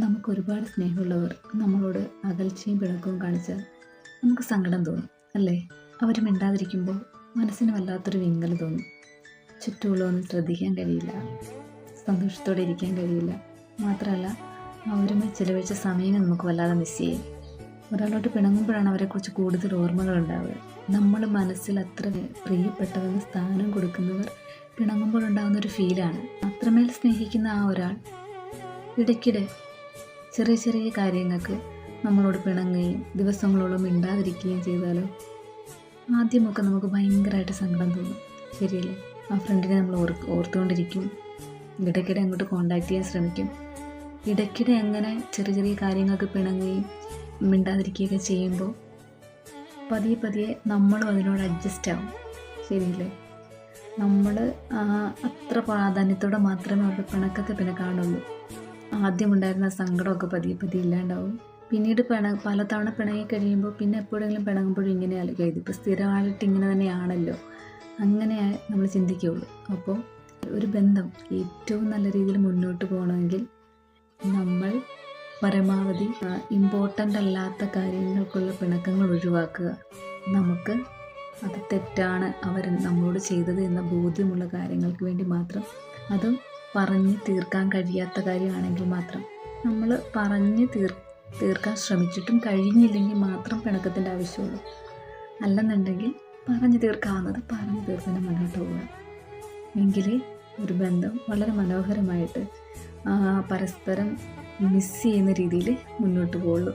നമുക്ക് ഒരുപാട് സ്നേഹമുള്ളവർ നമ്മളോട് അകൽച്ചയും പിണക്കവും കാണിച്ചാൽ നമുക്ക് സങ്കടം തോന്നും അല്ലേ? അവർ മിണ്ടാതിരിക്കുമ്പോൾ മനസ്സിന് വല്ലാത്തൊരു വിങ്ങൽ തോന്നും. ചുറ്റുമുള്ളതൊന്നും ശ്രദ്ധിക്കാൻ കഴിയില്ല സന്തോഷത്തോടെ ഇരിക്കാൻ കഴിയില്ല. മാത്രമല്ല അവരുമായി ചിലവഴിച്ച സമയം നമുക്ക് വല്ലാതെ മിസ് ചെയ്യും. ഒരാളോട് പിണങ്ങുമ്പോഴാണ് അവരെക്കുറിച്ച് കൂടുതൽ ഓർമ്മകൾ ഉണ്ടാവുക. നമ്മൾ മനസ്സിൽ അത്ര പ്രിയപ്പെട്ടവന് സ്ഥാനം കൊടുക്കുന്നവർ പിണങ്ങുമ്പോഴുണ്ടാകുന്ന ഒരു ഫീലാണ് അത്രമേൽ സ്നേഹിക്കുന്ന ആ ഒരാൾ ഇടയ്ക്കിടെ ചെറിയ ചെറിയ കാര്യങ്ങൾക്ക് നമ്മളോട് പിണങ്ങുകയും ദിവസങ്ങളോളം മിണ്ടാതിരിക്കുകയും ചെയ്താലോ? ആദ്യമൊക്കെ നമുക്ക് ഭയങ്കരമായിട്ട് സങ്കടം തോന്നും. ശരിയല്ലേ? ആ ഫ്രണ്ടിനെ നമ്മൾ ഓർ ഓർത്തുകൊണ്ടിരിക്കും. ഇടയ്ക്കിടെ അങ്ങോട്ട് കോണ്ടാക്ട് ചെയ്യാൻ ശ്രമിക്കും. ഇടയ്ക്കിടെ അങ്ങനെ ചെറിയ ചെറിയ കാര്യങ്ങൾക്ക് പിണങ്ങുകയും മിണ്ടാതിരിക്കുകയൊക്കെ ചെയ്യുമ്പോൾ പതിയെ പതിയെ നമ്മളും അതിനോട് അഡ്ജസ്റ്റ് ആവും. ശരിയല്ലേ? നമ്മൾ അത്ര പ്രാധാന്യത്തോടെ മാത്രമേ അവരുടെ പിണക്കത്തെ പിന്നെ കാണുള്ളൂ. ആദ്യമുണ്ടായിരുന്ന സങ്കടമൊക്കെ പതിയെ പതിയെ ഇല്ലാണ്ടാവും. പിന്നീട് പിണ പലതവണ പിണങ്ങി കഴിയുമ്പോൾ പിന്നെ എപ്പോഴെങ്കിലും പിണങ്ങുമ്പോഴും ഇങ്ങനെ ആലോചിക്കുക ഇതിപ്പോൾ സ്ഥിരമായിട്ട് ഇങ്ങനെ തന്നെയാണല്ലോ. അങ്ങനെ നമ്മൾ ചിന്തിക്കുകയുള്ളൂ. അപ്പോൾ ഒരു ബന്ധം ഏറ്റവും നല്ല രീതിയിൽ മുന്നോട്ട് പോകണമെങ്കിൽ നമ്മൾ പരമാവധി ഇമ്പോർട്ടന്റ് അല്ലാത്ത കാര്യങ്ങൾക്കുള്ള പിണക്കങ്ങൾ ഒഴിവാക്കുക. നമുക്ക് അത് തെറ്റാണ് അവർ നമ്മളോട് ചെയ്തത് എന്ന ബോധ്യമുള്ള കാര്യങ്ങൾക്ക് വേണ്ടി മാത്രം. അതും പറഞ്ഞ് തീർക്കാൻ കഴിയാത്ത കാര്യമാണെങ്കിൽ മാത്രം നമ്മൾ പറഞ്ഞ് തീർ തീർക്കാൻ ശ്രമിച്ചിട്ടും കഴിഞ്ഞില്ലെങ്കിൽ മാത്രം പിണക്കത്തിന്റെ ആവശ്യമുള്ളൂ. അല്ലെന്നുണ്ടെങ്കിൽ പറഞ്ഞു തീർക്കാവുന്നത് പറഞ്ഞു തീർക്കാൻ മുന്നോട്ട് പോവുക. എങ്കിലേ ഒരു ബന്ധം വളരെ മനോഹരമായിട്ട് പരസ്പരം മിസ് ചെയ്യുന്ന രീതിയിൽ മുന്നോട്ട് പോകുള്ളൂ